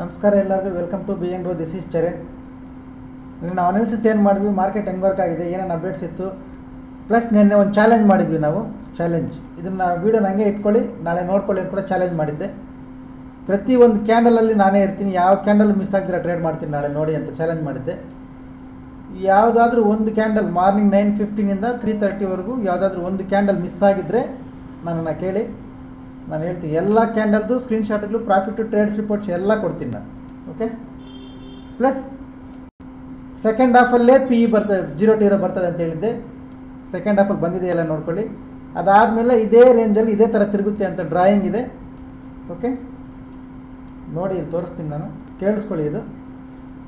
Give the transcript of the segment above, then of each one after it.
ನಮಸ್ಕಾರ ಎಲ್ಲರಿಗೂ welcome to B N road this is Charan ನಾವು ಅನಾಲಿಸಿಸ್ ಏನು ಮಾಡಿದ್ವಿ? ಮಾರ್ಕೆಟ್ ಹೆಂಗೆ ವರ್ಕ್ ಆಗಿದೆ? ಏನೇನು ಅಪ್ಡೇಟ್ಸ್ ಇತ್ತು? ಪ್ಲಸ್ ನಿನ್ನೆ ಒಂದು ಚಾಲೆಂಜ್ ಮಾಡಿದ್ವಿ ನಾವು. ಚಾಲೆಂಜ್ ಇದನ್ನು ವೀಡಿಯೋ ನನಗೆ ಇಟ್ಕೊಳ್ಳಿ, ನಾಳೆ ನೋಡ್ಕೊಳ್ಳಿ ಅಂತ ಕೂಡ ಚಾಲೆಂಜ್ ಮಾಡಿದ್ದೆ. ಪ್ರತಿ ಒಂದು ಕ್ಯಾಂಡಲಲ್ಲಿ ನಾನೇ ಇರ್ತೀನಿ. ಯಾವ ಕ್ಯಾಂಡಲ್ ಮಿಸ್ ಆಗಿದ್ರೆ ಟ್ರೇಡ್ ಮಾಡ್ತೀನಿ ನಾಳೆ ನೋಡಿ ಅಂತ ಚಾಲೆಂಜ್ ಮಾಡಿದ್ದೆ. ಯಾವುದಾದ್ರೂ ಒಂದು ಕ್ಯಾಂಡಲ್ ಮಾರ್ನಿಂಗ್ ನೈನ್ ಫಿಫ್ಟೀನಿಂದ ತ್ರೀ ತರ್ಟಿವರೆಗೂ ಯಾವುದಾದ್ರೂ ಒಂದು ಕ್ಯಾಂಡಲ್ ಮಿಸ್ ಆಗಿದ್ದರೆ ನನ್ನನ್ನು ಕೇಳಿ. ನಾನು ಹೇಳ್ತೀನಿ, ಎಲ್ಲ ಕ್ಯಾಂಡಲ್ದು ಸ್ಕ್ರೀನ್ಶಾಟ್ಗಳು ಪ್ರಾಫಿಟ್ ಟ್ರೇಡ್ಸ್ ರಿಪೋರ್ಟ್ಸ್ ಎಲ್ಲ ಕೊಡ್ತೀನಿ ನಾನು ಓಕೆ ಪ್ಲಸ್ ಸೆಕೆಂಡ್ ಹಾಫಲ್ಲೇ ಪಿ ಇ ಬರ್ತದೆ ಜೀರೋ ಟೀರೋ ಬರ್ತದೆ ಅಂತ ಹೇಳಿದ್ದೆ. ಸೆಕೆಂಡ್ ಹಾಫಲ್ಲಿ ಬಂದಿದೆಯಲ್ಲ ನೋಡ್ಕೊಳ್ಳಿ. ಅದಾದಮೇಲೆ ಇದೇ ರೇಂಜಲ್ಲಿ ಇದೇ ಥರ ತಿರುಗುತ್ತೆ ಅಂತ ಡ್ರಾಯಿಂಗ್ ಇದೆ ಓಕೆ ನೋಡಿ, ಇಲ್ಲಿ ತೋರಿಸ್ತೀನಿ ನಾನು, ಕೇಳಿಸ್ಕೊಳ್ಳಿ ಇದು.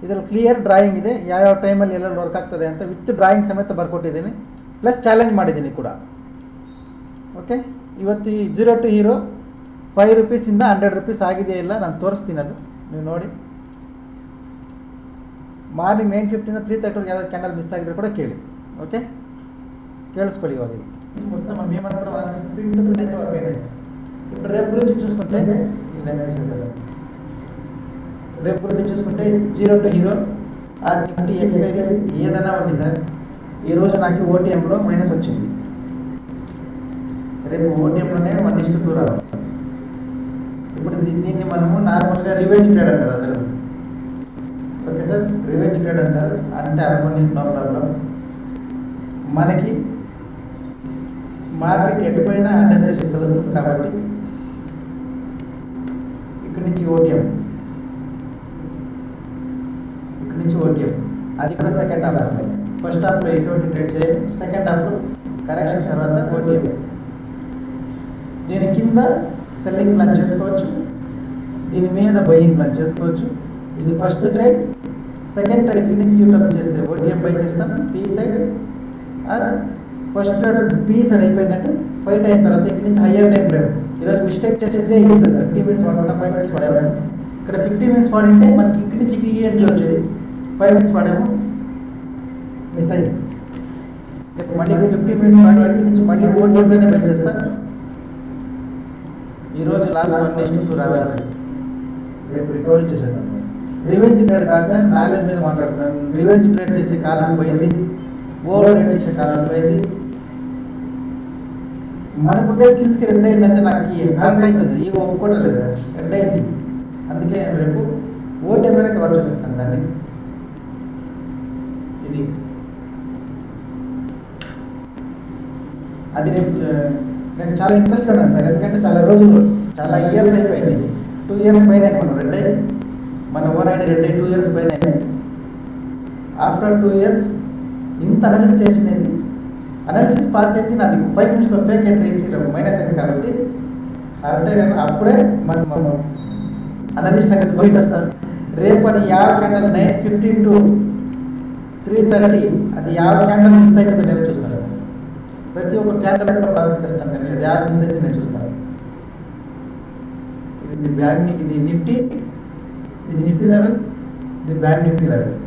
ಇದರಲ್ಲಿ ಕ್ಲಿಯರ್ ಡ್ರಾಯಿಂಗ್ ಇದೆ, ಯಾವ್ಯಾವ ಟೈಮಲ್ಲಿ ಎಲ್ಲ ವರ್ಕ್ ಆಗ್ತದೆ ಅಂತ ವಿತ್ ಡ್ರಾಯಿಂಗ್ ಸಮೇತ ಬರ್ಕೊಟ್ಟಿದ್ದೀನಿ. ಪ್ಲಸ್ ಚಾಲೆಂಜ್ ಮಾಡಿದ್ದೀನಿ ಕೂಡ ಓಕೆ ಇವತ್ತು ಈ ಜೀರೋ ಟು ಹೀರೋ ಫೈವ್ ರುಪೀಸಿಂದ ಹಂಡ್ರೆಡ್ ರುಪೀಸ್ ಆಗಿದೆಯಾ ಇಲ್ಲ ನಾನು ತೋರಿಸ್ತೀನಿ ಅದು ನೀವು ನೋಡಿ ಮಾರ್ನಿಂಗ್ ನೈನ್ ಫಿಫ್ಟಿಂದ ತ್ರೀ ತರ್ಟಿವರೆಗೆ ಯಾವ್ದು ಕ್ಯಾಂಡಲ್ ಮಿಸ್ ಆಗಿದ್ರೆ ಕೂಡ ಕೇಳಿ ಓಕೆ ಕೇಳಿಸ್ಕೊಳ್ಳಿ ಇವಾಗ ಇದು మొత్తం మనం ఏమనుకుంటాం ప్రింట్ ప్రింట్ అయితే వర్క్ అయినాయి ఇప్పుడు రేపు గురించి చూసుకుంటే ఇలా వేసేసారు రేపు గురించి చూసుకుంటే జీరో టు హీరో ఆ నిఫ్టీ ఎక్స్పైరీ ఏదైనా ఉంది సార్ ఈరోజు నాకు ఓటీఎంలో మైనస్ వచ్చింది రేపు ఓటీఎంలోనే వన్ ఇస్ టూ రావాలి ఇప్పుడు దీన్ని మనము నార్మల్గా రివెంజ్ ట్రేడ్ అంటారు అందరూ. ఓకే సార్ రివెంజ్ ట్రేడ్ అంటారు. అంటే అనుకోని నో ప్రాబ్లం మనకి మార్కెట్ ఎటుపైనా అటెండ్ చేసి తెలుస్తుంది కాబట్టి ఇక్కడి నుంచి ఓటీఎం ఇక్కడి నుంచి ఓటీఎం అది కూడా సెకండ్ హాఫ్ ఫస్ట్ హాఫ్లో ఎటువంటి ట్రేడ్ చేయాలి. సెకండ్ హాఫ్లో కరెక్షన్ తర్వాత ఓటీఎం దీని కింద సెల్లింగ్ ప్లాన్ చేసుకోవచ్చు దీని మీద బయింగ్ ప్లాన్ చేసుకోవచ్చు ఇది ఫస్ట్ ట్రేడ్ సెకండ్ ట్రేడ్ ఇక్కడి నుంచి యూటర్న్ చేస్తే ఓటీఎం బై చేస్తాం P side first trade P side అయిపోయిందంటే ఫైట్ అయిన తర్వాత ఇక్కడి నుంచి హయ్యర్ టైం ట్రేడ్ ఈరోజు మిస్టేక్ చేసేదే ఇది సార్ ఫిఫ్టీ మినిట్స్ వాడకుండా ఫైవ్ మినిట్స్ వాడేవాడు ఇక్కడ ఫిఫ్టీ మినిట్స్ వాడింటే మనకి ఇక్కడి నుంచి ఈ ఎంట్రీ వచ్చేది ఫైవ్ మినిట్స్ వాడాము మిస్ అయ్యింది రేపు మళ్ళీ ఫిఫ్టీ మినిట్స్ వాడి ఇక్కడి నుంచి మళ్ళీ ఓటీఎంలోనే బై చేస్తాను ఈరోజు last one days two sir రేపు రికవరీ చేసేద్దాం రివెంజ్ ట్రేడ్ కాదు సార్ నాలెడ్జ్ మీద మాట్లాడుతున్నాను. రివెంజ్ ట్రేడ్ చేసే కాలం పోయింది. ఓవర్ ట్రేడ్ చేసే కాలం పోయింది. మనకుండే స్కిల్స్కి రెండు అయిందంటే నాకు ఈ అవుతుంది. ఈ ఒప్పుకోవడం లేదు సార్ రెండు అయింది. అందుకే రేపు ఓటీ మీద కవర్ చేస్తున్నాను దాన్ని. ఇది. అది రేపు నేను చాలా ఇంట్రెస్ట్ ఉన్నాను సార్. ఎందుకంటే చాలా రోజులు చాలా ఇయర్స్ అయిపోయింది. టూ ఇయర్స్ పైన మనం రెండే మన ఓవర్ ఐడి రెండే టూ ఇయర్స్ పైన ఆఫ్టర్ టూ ఇయర్స్ ఇంత అనాలిసిస్ చేసినది అనాలిసిస్ పాస్ అయితే నాది ఫైవ్ మినిట్స్లో ఫేక్ ఎంట్రీ ఇచ్చి మైనస్ అయింది కాబట్టి అర్థం అప్పుడే మనం మనం అనలిస్ట్ అనేది బయట వస్తారు రేపు అది యాభై candle nine fifteen to three thirty అది యాభై క్యాండల్ మిస్ అవుతుంది నేను చూస్తాను. ప్రతి ఒక్క క్యాండల్ కూడా ప్రారంభ చేస్తాను నేను. అది యాప్ మిస్ అయితే నేను చూస్తాను. ఇది బ్యాంక్ ఇది నిఫ్టీ ఇది నిఫ్టీ లెవెల్స్ ఇది బ్యాంక్ నిఫ్టీ లెవెల్స్.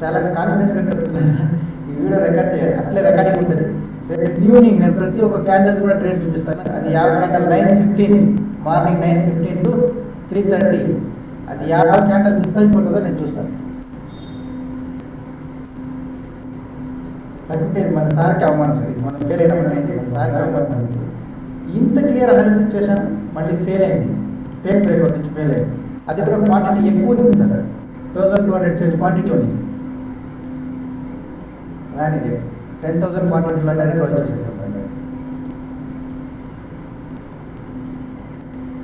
చాలా కాన్ఫిడెన్స్గా చెప్తున్నాను సార్. ఈ వీడియో రికార్డ్ చేయాలి. అట్లే రికార్డింగ్ ఉంటుంది. రేపు ఈవినింగ్ నేను ప్రతి ఒక్క క్యాండల్ కూడా ట్రేడ్ చూపిస్తాను. అది యాభై candle nine fifteen morning nine fifteen to three thirty. అది యాభై క్యాండల్ మిస్ అయిపోతుందో నేను చూస్తాను. లేకుంటే మన సార్కి అవమానం సరే మనం ఫెయిల్ అయినప్పుడు మన సార్కి అవమానం. ఇంత క్లియర్ అనాలిసిస్ సిచ్యువేషన్ మళ్ళీ ఫెయిల్ అయింది. ఫేక్ బ్రేక్ నుంచి ఫెయిల్ అయింది. అది కూడా క్వాంటిటీ ఎక్కువ ఉంది సార్. థౌసండ్ టూ హండ్రెడ్ చేసి క్వాంటిటీ ఉంది. రాని టెన్ థౌసండ్ క్వాంటిటీలో డైరెక్ట్ చేసేస్తాం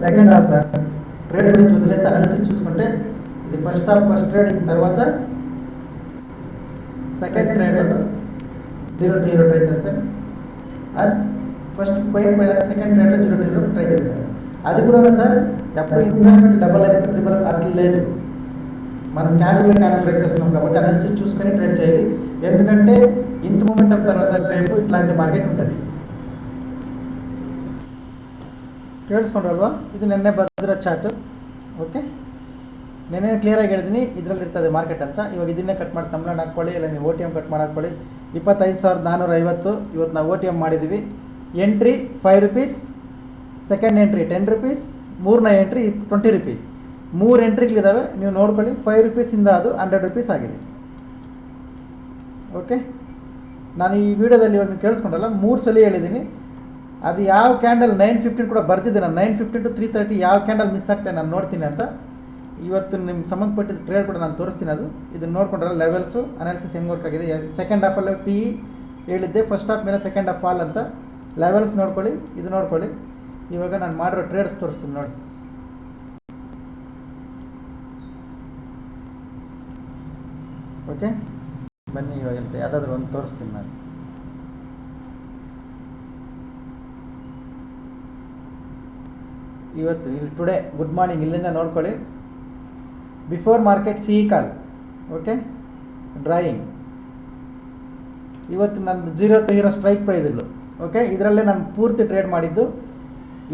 సెకండ్ హాఫ్ సార్ ట్రేడ్ గురించి వదిలేస్తే అనాలిసిస్ చూసుకుంటే ఇది ఫస్ట్ హాఫ్ ఫస్ట్ ట్రేడ్ తర్వాత second trade zero to zero try చేస్తాను అండ్ ఫస్ట్ పోయిన పోయిన second ట్రేడ్లో zero to zero try చేస్తాను అది కూడా సార్ ఎప్పుడు ఇన్వెస్ట్మెంట్ డబల్ అయితే ట్రిపుల్ అట్లా లేదు మనం క్యాండిల్ బై క్యాండిల్ బ్రేక్ చేస్తున్నాం కాబట్టి అనాలిసిస్ చూసుకొని ట్రేడ్ చేయాలి ఎందుకంటే ఇంత మూమెంట్ తర్వాత రేపు ఇట్లాంటి మార్కెట్ ఉంటుంది ಕೇಳಿಸ್ಕೊಂಡ್ರಲ್ವಾ ಇದು ನೆನ್ನೆ ಬಂದಿರೋ ಚಾರ್ಟು ಓಕೆ ನೆನ್ನೆ ಕ್ಲಿಯರಾಗಿ ಹೇಳಿದ್ದೀನಿ ಇದರಲ್ಲಿ ಇರ್ತದೆ ಮಾರ್ಕೆಟ್ ಅಂತ ಇವಾಗ ಇದನ್ನೇ ಕಟ್ ಮಾಡಿ ತಮಿಳ್ನಾಡು ಹಾಕ್ಕೊಳ್ಳಿ ಇಲ್ಲ ನೀವು ಓ ಟಿ ಎಮ್ ಕಟ್ ಮಾಡಿ ಹಾಕ್ಕೊಳ್ಳಿ ಇಪ್ಪತ್ತೈದು ಸಾವಿರದ ನಾನ್ನೂರ ಐವತ್ತು ಇವತ್ತು ನಾವು ಓ ಟಿ ಎಂ ಮಾಡಿದ್ದೀವಿ. Entry five rupees second entry ten rupees ಮೂರನೇ ಎಂಟ್ರಿ ಟ್ವೆಂಟಿ ರುಪೀಸ್ ಮೂರು ಎಂಟ್ರಿಗಳಿದ್ದಾವೆ ನೀವು ನೋಡ್ಕೊಳ್ಳಿ ಫೈವ್ ರುಪೀಸಿಂದ ಅದು ಹಂಡ್ರೆಡ್ ರುಪೀಸ್ ಆಗಿದೆ. ಓಕೆ ನಾನು ಈ ವಿಡಿಯೋದಲ್ಲಿ ಇವಾಗ ಕೇಳಿಸ್ಕೊಂಡಲ್ಲ, ಮೂರು ಸಲ ಹೇಳಿದ್ದೀನಿ. ಅದು ಯಾವ ಕ್ಯಾಂಡಲ್ ನೈನ್ ಫಿಫ್ಟೀನ್ ಕೂಡ ಬರ್ತಿದ್ದೆ ನಾನು nine fifteen to three thirty ಯಾವ ಕ್ಯಾಂಡಲ್ ಮಿಸ್ ಆಗ್ತದೆ ನಾನು ನೋಡ್ತೀನಿ ಅಂತ. ಇವತ್ತು ನಿಮ್ಗೆ ಸಂಬಂಧಪಟ್ಟಿದ್ದ ಟ್ರೇಡ್ ಕೂಡ ನಾನು ತೋರಿಸ್ತೀನಿ ಅದು. ಇದನ್ನು ನೋಡ್ಕೊಂಡ್ರೆ ಲೆವೆಲ್ಸು ಅನಾಲಿಸಿಸ್ ಹೆಂಗೆ ವರ್ಕ್ ಆಗಿದೆ. ಸೆಕೆಂಡ್ ಹಾಫಲ್ಲಿ ಪಿ ಹೇಳಿದ್ದೆ ಫಸ್ಟ್ ಹಾಫ್ ಮೇಲೆ ಸೆಕೆಂಡ್ ಹಾಫ್ ಫಾಲ್ ಅಂತ. ಲೆವೆಲ್ಸ್ ನೋಡ್ಕೊಳ್ಳಿ, ಇದು ನೋಡ್ಕೊಳ್ಳಿ. ಇವಾಗ ನಾನು ಮಾಡಿರೋ ಟ್ರೇಡ್ಸ್ ತೋರಿಸ್ತೀನಿ ನೋಡಿ. ಓಕೆ ಬನ್ನಿ ಇವಾಗ ಅಂತ ಯಾವುದಾದ್ರೂ ಒಂದು ತೋರಿಸ್ತೀನಿ ನಾನು. ಇವತ್ತು ಇಲ್ಲಿ ಟುಡೇ ಗುಡ್ ಮಾರ್ನಿಂಗ್ ಇಲ್ಲಿಂದ ನೋಡ್ಕೊಳ್ಳಿ. Before market C call okay drawing ಇವತ್ತು ನಂದು ಜೀರೋ ಟು ಹೀರೋ ಸ್ಟ್ರೈಕ್ ಪ್ರೈಸ್ಗಳು ಓಕೆ ಇದರಲ್ಲೇ ನಾನು ಪೂರ್ತಿ ಟ್ರೇಡ್ ಮಾಡಿದ್ದು.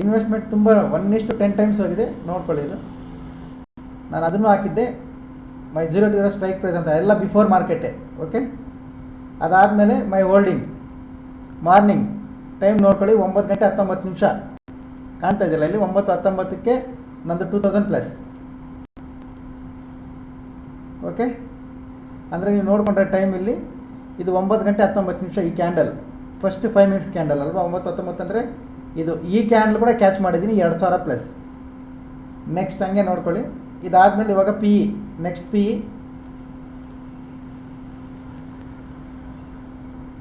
ಇನ್ವೆಸ್ಟ್ಮೆಂಟ್ ತುಂಬ ಒನ್ ಇಷ್ಟು ಟೆನ್ ಟೈಮ್ಸ್ ಹೋಗಿದೆ. ನೋಡ್ಕೊಳ್ಳಿ ಇದು. ನಾನು ಅದನ್ನು ಹಾಕಿದ್ದೆ. My zero to hero strike price ಅಂತ. ಎಲ್ಲ ಬಿಫೋರ್ ಮಾರ್ಕೆಟೇ ಓಕೆ ಅದಾದಮೇಲೆ ಮೈ ಹೋಲ್ಡಿಂಗ್ ಮಾರ್ನಿಂಗ್ ಟೈಮ್ ನೋಡ್ಕೊಳ್ಳಿ. ಒಂಬತ್ತು ಗಂಟೆ ಹತ್ತೊಂಬತ್ತು ನಿಮಿಷ. ಕಾಣ್ತಾ ಇದೆಯಲ್ಲ ಇಲ್ಲಿ? ಒಂಬತ್ತು ಹತ್ತೊಂಬತ್ತಕ್ಕೆ ನಂದು ಟೂ ತೌಸಂಡ್ ಪ್ಲಸ್ ಓಕೆ? ಅಂದರೆ ನೀವು ನೋಡಿಕೊಂಡ್ರೆ ಟೈಮ್ ಇಲ್ಲಿ ಇದು ಒಂಬತ್ತು ಗಂಟೆ ಹತ್ತೊಂಬತ್ತು ನಿಮಿಷ ಈ candle first five minutes candle ಅಲ್ವಾ? ಒಂಬತ್ತು ಹತ್ತೊಂಬತ್ತು ಅಂದರೆ ಇದು ಈ ಕ್ಯಾಂಡಲ್ ಕೂಡ ಕ್ಯಾಚ್ ಮಾಡಿದ್ದೀನಿ ಎರಡು ಸಾವಿರ ಪ್ಲಸ್ ನೆಕ್ಸ್ಟ್ ಹಂಗೆ ನೋಡ್ಕೊಳ್ಳಿ. ಇದಾದಮೇಲೆ ಇವಾಗ P E next P E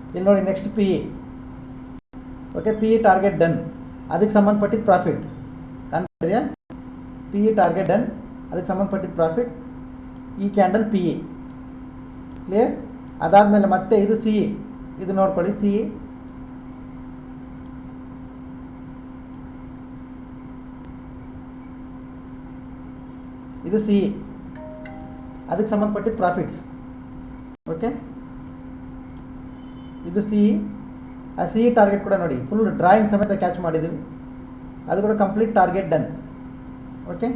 ಇಲ್ಲಿ ನೋಡಿ next P E okay P E target done ಅದಕ್ಕೆ ಸಂಬಂಧಪಟ್ಟಿದ್ದು ಪ್ರಾಫಿಟ್ ಕಾಣ್ತಾ ಪಿ ಇ ಟಾರ್ಗೆಟ್ ಡನ್ ಅದಕ್ಕೆ ಸಂಬಂಧಪಟ್ಟಿದ್ದು ಪ್ರಾಫಿಟ್ ಈ ಕ್ಯಾಂಡಲ್ ಪಿ ಇ ಕ್ಲಿಯರ್ ಅದಾದಮೇಲೆ ಮತ್ತೆ ಇದು ಸಿ ಇ ಇದು ನೋಡ್ಕೊಳ್ಳಿ ಸಿ ಇ ಇದು ಸಿ ಇ ಅದಕ್ಕೆ ಸಂಬಂಧಪಟ್ಟಿದ್ದು ಪ್ರಾಫಿಟ್ಸ್ ಓಕೆ ಇದು ಸಿ ಆ ಸಿ ಟಾರ್ಗೆಟ್ ಕೂಡ ನೋಡಿ ಫುಲ್ ಡ್ರಾಯಿಂಗ್ ಸಮೇತ ಕ್ಯಾಚ್ ಮಾಡಿದ್ದೀವಿ. ಅದು ಕೂಡ complete target done okay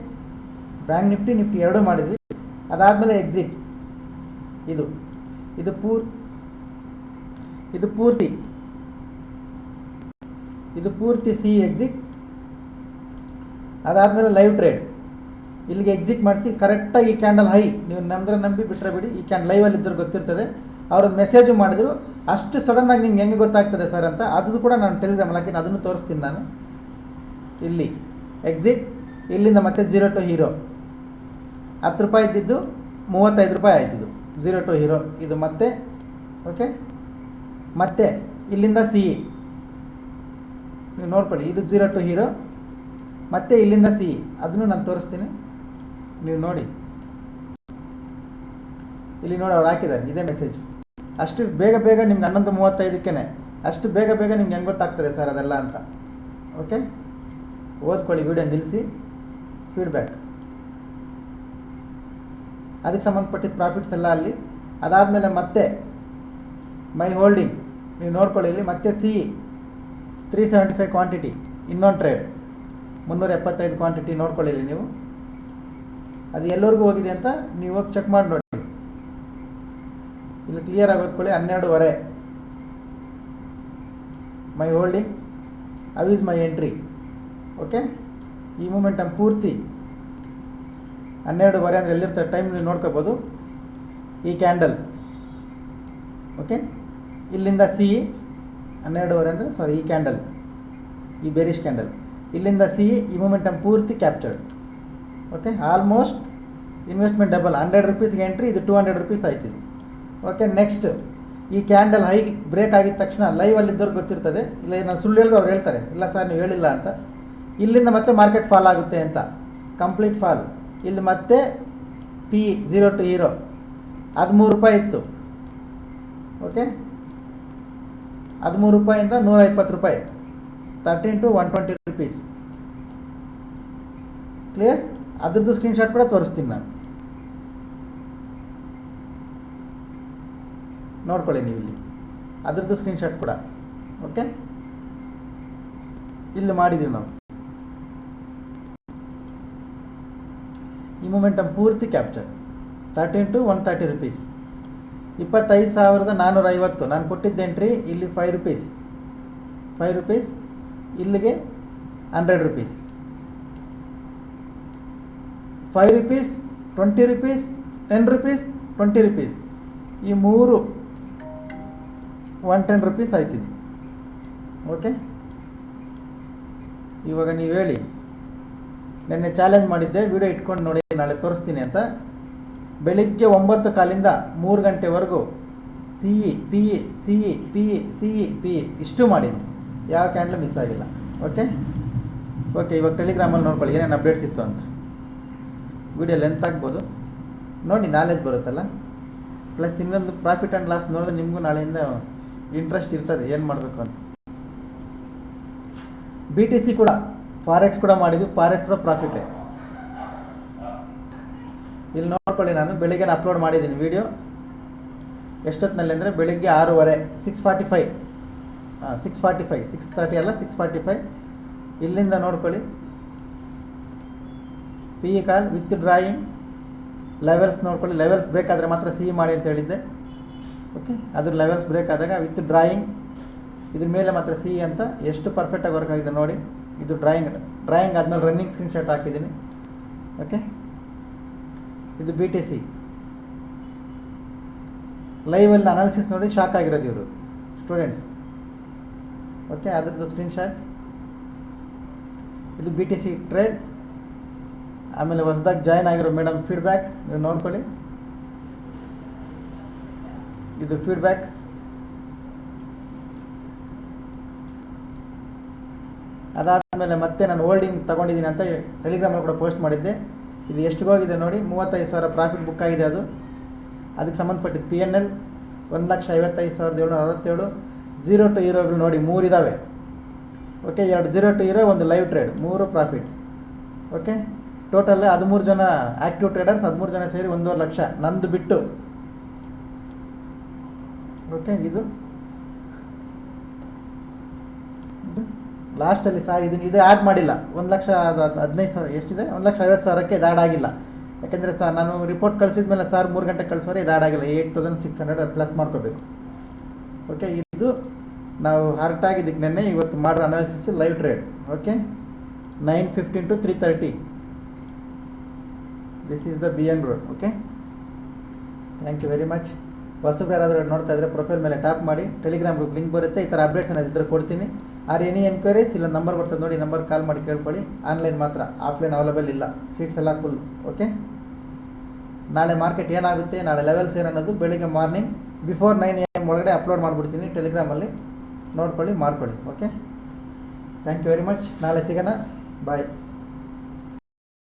bank Nifty Nifty ಎರಡೂ ಮಾಡಿದ್ವಿ. ಅದಾದಮೇಲೆ ಎಕ್ಸಿಟ್ ಇದು. ಇದು ಪೂರ್, ಇದು ಪೂರ್ತಿ. ಇದು ಪೂರ್ತಿ ಸಿ ಎಕ್ಸಿಟ್ ಅದಾದಮೇಲೆ ಲೈವ್ ಟ್ರೇಡ್ ಇಲ್ಲಿಗೆ ಎಕ್ಸಿಟ್ ಮಾಡಿಸಿ ಕರೆಕ್ಟಾಗಿ ಈ ಕ್ಯಾಂಡಲ್ ಹೈ ನೀವು ನಂಬ್ರೆ ನಂಬಿ ಬಿಟ್ಟರೆ ಬಿಡಿ. ಈ ಕ್ಯಾಂಡ್ ಲೈವಲ್ಲಿ ಇದ್ದರೂ ಗೊತ್ತಿರ್ತದೆ. ಅವ್ರದ್ದು ಮೆಸೇಜು ಮಾಡಿದ್ರು. ಅಷ್ಟು ಸಡನ್ನಾಗಿ ನಿಮ್ಗೆ ಹೆಂಗೆ ಗೊತ್ತಾಗ್ತದೆ ಸರ್ ಅಂತ ಅದು ಕೂಡ ನಾನು ಟೆಲಿಗ್ರಾಮ್ ಹಾಕಿ, ಅದನ್ನು ತೋರಿಸ್ತೀನಿ ನಾನು. ಇಲ್ಲಿ. ಎಕ್ಸಿಟ್ ಇಲ್ಲಿಂದ ಮತ್ತೆ ಜೀರೋ ಟು ಹೀರೋ ಹತ್ತು ರೂಪಾಯಿ ಇದ್ದಿದ್ದು, ಮೂವತ್ತೈದು ರೂಪಾಯಿ ಆಯ್ತಿದ್ದು. ಜೀರೋ ಟು ಹೀರೋ ಇದು ಮತ್ತೆ ಓಕೆ ಮತ್ತೆ, ಇಲ್ಲಿಂದ ಸಿ ನೀವು ನೋಡ್ಕೊಳ್ಳಿ, ಇದು ಜೀರೋ ಟು ಹೀರೋ ಮತ್ತೆ ಇಲ್ಲಿಂದ ಸಿ ಅದನ್ನು ನಾನು ತೋರಿಸ್ತೀನಿ. ನೀವು ನೋಡಿ. ಇಲ್ಲಿ ನೋಡಿ ಅವ್ರು ಹಾಕಿದ್ದಾರೆ, ಇದೇ ಮೆಸೇಜ್ ಅಷ್ಟು ಬೇಗ ಬೇಗ ನಿಮ್ಗೆ ಹನ್ನೊಂದು ಮೂವತ್ತೈದಕ್ಕೇ ಅಷ್ಟು ಬೇಗ ಬೇಗ ನಿಮ್ಗೆ ಹೆಂಗೆ ಗೊತ್ತಾಗ್ತದೆ ಸರ್ ಅದೆಲ್ಲ ಅಂತ ಓಕೆ ಓದ್ಕೊಳ್ಳಿ ವಿಡಿಯೋ ನಿಲ್ಲಿಸಿ ಫೀಡ್ಬ್ಯಾಕ್ ಅದಕ್ಕೆ ಸಂಬಂಧಪಟ್ಟಿದ್ದ ಪ್ರಾಫಿಟ್ಸ್ ಎಲ್ಲ ಅಲ್ಲಿ. ಅದಾದಮೇಲೆ ಮತ್ತೆ ಮೈ ಹೋಲ್ಡಿಂಗ್ ನೀವು ನೋಡ್ಕೊಳ್ಳಿ ಇಲ್ಲಿ ಮತ್ತೆ C three seventy five quantity ಇನ್ನೊಂದು ಟ್ರೇಡ್ ಮುನ್ನೂರ ಎಪ್ಪತ್ತೈದು ಕ್ವಾಂಟಿಟಿ ನೋಡ್ಕೊಳ್ಳಿ ನೀವು. ಅದು ಎಲ್ಲರಿಗೂ ಹೋಗಿದೆ ಅಂತ ನೀವು ಹೋಗಿ ಚೆಕ್ ಮಾಡಿ ನೋಡಿ. ಇಲ್ಲಿ ಕ್ಲಿಯರ್ ಆಗೋದ್ಕೊಳ್ಳಿ ಹನ್ನೆರಡುವರೆ. My holding of is my entry okay ಈ ಮೂಮೆಂಟಮ್ ಪೂರ್ತಿ ಹನ್ನೆರಡುವರೆ ಅಂದರೆ ಎಲ್ಲಿರ್ತದೆ ಟೈಮ್ ನೀವು ನೋಡ್ಕೋಬೋದು. ಈ ಕ್ಯಾಂಡಲ್ ಓಕೆ ಇಲ್ಲಿಂದ ಸಿ ಹನ್ನೆರಡುವರೆ ಅಂದರೆ ಸಾರಿ ಈ ಕ್ಯಾಂಡಲ್ ಈ ಬೆರಿಶ್ ಕ್ಯಾಂಡಲ್ ಇಲ್ಲಿಂದ ಸಿ ಈ ಮೂಮೆಂಟಮ್ ಪೂರ್ತಿ captured okay almost investment double hundred ರುಪೀಸ್ಗೆ entry ಇದು ಟೂ ಹಂಡ್ರೆಡ್ ರುಪೀಸ್ ಆಯ್ತಿದೆ ಓಕೆ ನೆಕ್ಸ್ಟ್ ಈ ಕ್ಯಾಂಡಲ್ ಹೈ ಬ್ರೇಕ್ ಆಗಿದ ತಕ್ಷಣ ಲೈವ್ ಅಲ್ಲಿದ್ದವ್ರಿಗೆ ಗೊತ್ತಿರ್ತದೆ. ಇಲ್ಲ ನಾನು ಸುಳ್ಳು ಹೇಳಿದ್ರು ಅವ್ರು ಹೇಳ್ತಾರೆ. ಇಲ್ಲ ಸರ್ ನೀವು ಹೇಳಿಲ್ಲ ಅಂತ. ಇಲ್ಲಿಂದ ಮತ್ತೆ ಮಾರ್ಕೆಟ್ ಫಾಲ್ ಆಗುತ್ತೆ ಅಂತ. ಕಂಪ್ಲೀಟ್ ಫಾಲ್ ಇಲ್ಲಿ ಮತ್ತೆ ಪಿ ಜೀರೋ ಟು ಹೀರೋ ಹದಿಮೂರು ರೂಪಾಯಿ ಇತ್ತು. ಓಕೆ ಹದಿಮೂರು ರೂಪಾಯಿಂದ ನೂರ ಇಪ್ಪತ್ತು ರೂಪಾಯಿ. Thirteen to one twenty rupees clear ಅದ್ರದ್ದು ಸ್ಕ್ರೀನ್ಶಾಟ್ ಕೂಡ ತೋರಿಸ್ತೀನಿ ನಾನು. ನೋಡ್ಕೊಳ್ಳಿ ನೀವು ಇಲ್ಲಿ ಅದ್ರದ್ದು ಸ್ಕ್ರೀನ್ಶಾಟ್ ಕೂಡ. ಓಕೆ ಇಲ್ಲಿ ಮಾಡಿದ್ದೀವಿ ನಾವು. ಈ ಮೂಮೆಂಟಮ್ ಪೂರ್ತಿ capture thirteen to one thirty rupees ಇಪ್ಪತ್ತೈದು ಸಾವಿರದ ನಾನ್ನೂರ ಐವತ್ತು ನಾನು ಕೊಟ್ಟಿದ್ದೆಂಟ್ರಿ ಇಲ್ಲಿ ಫೈವ್ ರುಪೀಸ್ ಫೈವ್ ರುಪೀಸ್ ಇಲ್ಲಿಗೆ hundred rupees five rupees twenty rupees ten rupees twenty rupees ಈ ಮೂರು ಒನ್ ಟೆನ್ ರುಪೀಸ್ ಆಯ್ತಿದೆ ಓಕೆ ಇವಾಗ ನೀವು ಹೇಳಿ. ನಿನ್ನೆ ಚಾಲೆಂಜ್ ಮಾಡಿದ್ದೆ ವಿಡಿಯೋ ಇಟ್ಕೊಂಡು ನೋಡಿ, ನಾಳೆ ತೋರಿಸ್ತೀನಿ ಅಂತ. ಬೆಳಿಗ್ಗೆ ಒಂಬತ್ತು ಕಾಲಿಂದ ಮೂರು ಗಂಟೆವರೆಗೂ C E P E C E P E C E P E ಇಷ್ಟು ಮಾಡಿದ್ದೀನಿ ಯಾವ ಕ್ಯಾಂಡ್ಲು ಮಿಸ್ ಆಗಿಲ್ಲ. ಓಕೆ ಓಕೆ ಇವಾಗ ಟೆಲಿಗ್ರಾಮಲ್ಲಿ ನೋಡ್ಕೊಳ್ಳಿ, ಏನೇನು ಅಪ್ಡೇಟ್ಸ್ ಇತ್ತು ಅಂತ. ವಿಡಿಯೋ ಲೆಂತ್ ಆಗ್ಬೋದು. ನೋಡಿ ನಾಲೆಜ್ ಬರುತ್ತಲ್ಲ. ಪ್ಲಸ್ ಇನ್ನೊಂದು ಪ್ರಾಫಿಟ್ ಆ್ಯಂಡ್ ಲಾಸ್ ನೋಡಿದ್ರೆ ನಿಮಗೂ ನಾಳೆಯಿಂದ ಇಂಟ್ರೆಸ್ಟ್ ಇರ್ತದೆ, ಏನು ಮಾಡಬೇಕು ಅಂತ. ಬಿ ಟಿ ಸಿ ಕೂಡ ಫಾರೆಕ್ಸ್ ಕೂಡ ಮಾಡಿದ್ವಿ ಫಾರೆಕ್ಸ್ ಕೂಡ ಪ್ರಾಫಿಟೇ ಇಲ್ಲಿ ನೋಡ್ಕೊಳ್ಳಿ ನಾನು ಬೆಳಿಗ್ಗೆ ಅಪ್ಲೋಡ್ ಮಾಡಿದ್ದೀನಿ ವಿಡಿಯೋ ಎಷ್ಟೊತ್ತಿನಲ್ಲಿ ಅಂದರೆ ಬೆಳಿಗ್ಗೆ ಆರೂವರೆ six forty five six forty five six thirty ಅಲ್ಲ ಸಿಕ್ಸ್ ಫಾರ್ಟಿ ಫೈವ್ ಇಲ್ಲಿಂದ ನೋಡ್ಕೊಳ್ಳಿ. P E call with drawing levels ನೋಡ್ಕೊಳ್ಳಿ. ಲೆವೆಲ್ಸ್ ಬ್ರೇಕ್ ಆದರೆ ಮಾತ್ರ ಸಿ ಮಾಡಿ ಅಂತ ಹೇಳಿದ್ದೆ. ಓಕೆ ಅದ್ರ ಲೆವೆಲ್ಸ್ ಬ್ರೇಕ್ ಆದಾಗ ವಿತ್ ಡ್ರಾಯಿಂಗ್ ಇದ್ರ ಮೇಲೆ ಮಾತ್ರ ಸಿ ಅಂತ ಎಷ್ಟು ಪರ್ಫೆಕ್ಟಾಗಿ ವರ್ಕ್ ಆಗಿದೆ ನೋಡಿ. ಇದು ಡ್ರಾಯಿಂಗ್ ಡ್ರಾಯಿಂಗ್ ಆದಮೇಲೆ ರನ್ನಿಂಗ್ ಸ್ಕ್ರೀನ್ ಶಾಟ್ ಹಾಕಿದ್ದೀನಿ. ಓಕೆ ಇದು ಬಿ ಟಿ ಸಿ ಲೈವಲ್ಲಿ ಅನಾಲಿಸಿಸ್ ನೋಡಿ ಶಾಕ್ ಆಗಿರೋದು ಇವರು. ಸ್ಟೂಡೆಂಟ್ಸ್ ಓಕೆ ಅದ್ರದ್ದು ಸ್ಕ್ರೀನ್ಶಾಟ್ ಇದು ಬಿ ಟಿ ಸಿ ಟ್ರೇಡ್ ಆಮೇಲೆ ಹೊಸದಾಗಿ ಜಾಯ್ನ್ ಆಗಿರೋ ಮೇಡಮ್ ಫೀಡ್ಬ್ಯಾಕ್ ನೀವು ನೋಡ್ಕೊಳ್ಳಿ. ಇದು ಫೀಡ್ಬ್ಯಾಕ್ ಅದಾದಮೇಲೆ ಮತ್ತೆ ನಾನು ಹೋಲ್ಡಿಂಗ್ ತಗೊಂಡಿದ್ದೀನಿ ಅಂತ ಟೆಲಿಗ್ರಾಮಲ್ಲಿ ಕೂಡ ಪೋಸ್ಟ್ ಮಾಡಿದ್ದೆ. ಇದು ಎಷ್ಟು ಹೋಗಿದೆ ನೋಡಿ, ಮೂವತ್ತೈದು ಸಾವಿರ ಪ್ರಾಫಿಟ್ ಬುಕ್ ಆಗಿದೆ ಅದು. ಅದಕ್ಕೆ ಸಂಬಂಧಪಟ್ಟಿದ್ದು ಪಿ ಎನ್ ಎಲ್ ಒಂದು ಲಕ್ಷ ಐವತ್ತೈದು ಸಾವಿರದ ಏಳ್ನೂರ ಅರವತ್ತೇಳು. ಜೀರೋ ಟು ಹೀರೋಗಳು ನೋಡಿ ಮೂರು ಇದ್ದಾವೆ ಓಕೆ ಎರಡು ಜೀರೋ ಟು ಹೀರೋ ಒಂದು ಲೈವ್ ಟ್ರೇಡ್ ಮೂರು ಪ್ರಾಫಿಟ್ ಓಕೆ ಟೋಟಲ್ ಹದಿಮೂರು ಜನ ಆ್ಯಕ್ಟಿವ್ ಟ್ರೇಡರ್ಸ್ ಹದಿಮೂರು ಜನ ಸೇರಿ ಒಂದೂವರೆ ಲಕ್ಷ. ನಂದು ಬಿಟ್ಟು. ಓಕೆ ಇದು. ಲಾಸ್ಟಲ್ಲಿ ಸಹ ಇದನ್ನು ಇದು ಆ್ಯಡ್ ಮಾಡಿಲ್ಲ. ಒಂದು ಲಕ್ಷ ಹದಿನೈದು ಸಾವಿರ ಎಷ್ಟಿದೆ? ಒಂದು ಲಕ್ಷ ಐವತ್ತು ಸಾವಿರಕ್ಕೆ ಇದು ಆ್ಯಡ್ ಆಗಿಲ್ಲ. ಯಾಕೆಂದರೆ ಸರ್, ನಾನು ರಿಪೋರ್ಟ್ ಕಳಿಸಿದ ಮೇಲೆ ಸರ್ ಮೂರು ಗಂಟೆ ಕಳಿಸೋರೆ ಇದು ಆ್ಯಡ್ ಆಗಿಲ್ಲ. Eight thousand six hundred plus ಮಾಡ್ಕೋಬೇಕು. ಓಕೆ ಇದು ನಾವು ಆಗಿದ್ದಕ್ಕೆ ನೆನ್ನೆ ಇವತ್ತು ಮಾಡೋ analysis live trade okay nine fifteen to three thirty this is the B N road okay thank you very much ಹೊಸಬ್ರು ಯಾರಾದರೂ ನೋಡ್ತಾ ಇದ್ದರೆ ಪ್ರೊಫೈಲ್ ಮೇಲೆ ಟ್ಯಾಪ್ ಮಾಡಿ ಟೆಲಿಗ್ರಾಮ್ ಗ್ರೂಪ್ ಲಿಂಕ್ ಬರುತ್ತೆ, ಈ ಥರ ಅಪ್ಡೇಟ್ಸ್ ಏನಾದ್ರು ಇದ್ದರೆ ಕೊಡ್ತೀನಿ. ಆರ್ ಎನಿ ಎನ್ಕ್ವೈರೀಸ್ ಇಲ್ಲ ನಂಬರ್ ಬರ್ತದೆ ನೋಡಿ ನಂಬರ್ ಕಾಲ್ ಮಾಡಿ ಕೇಳ್ಕೊಳ್ಳಿ. ಆನ್ಲೈನ್ ಮಾತ್ರ ಆಫ್ಲೈನ್ ಅವೈಲೇಬಲ್ ಇಲ್ಲ. ಸೀಟ್ಸ್ ಎಲ್ಲ ಫುಲ್ ಓಕೆ ನಾಳೆ ಮಾರ್ಕೆಟ್ ಏನಾಗುತ್ತೆ, ನಾಳೆ ಲೆವೆಲ್ಸ್ ಏನನ್ನೋದು ಬೆಳಿಗ್ಗೆ morning before nine A M ಒಳಗಡೆ ಅಪ್ಲೋಡ್ ಮಾಡಿಬಿಡ್ತೀನಿ ಟೆಲಿಗ್ರಾಮಲ್ಲಿ ನೋಡ್ಕೊಳ್ಳಿ, ಮಾಡ್ಕೊಳ್ಳಿ okay thank you very much ನಾಳೆ ಸಿಗೋಣ. ಬಾಯ್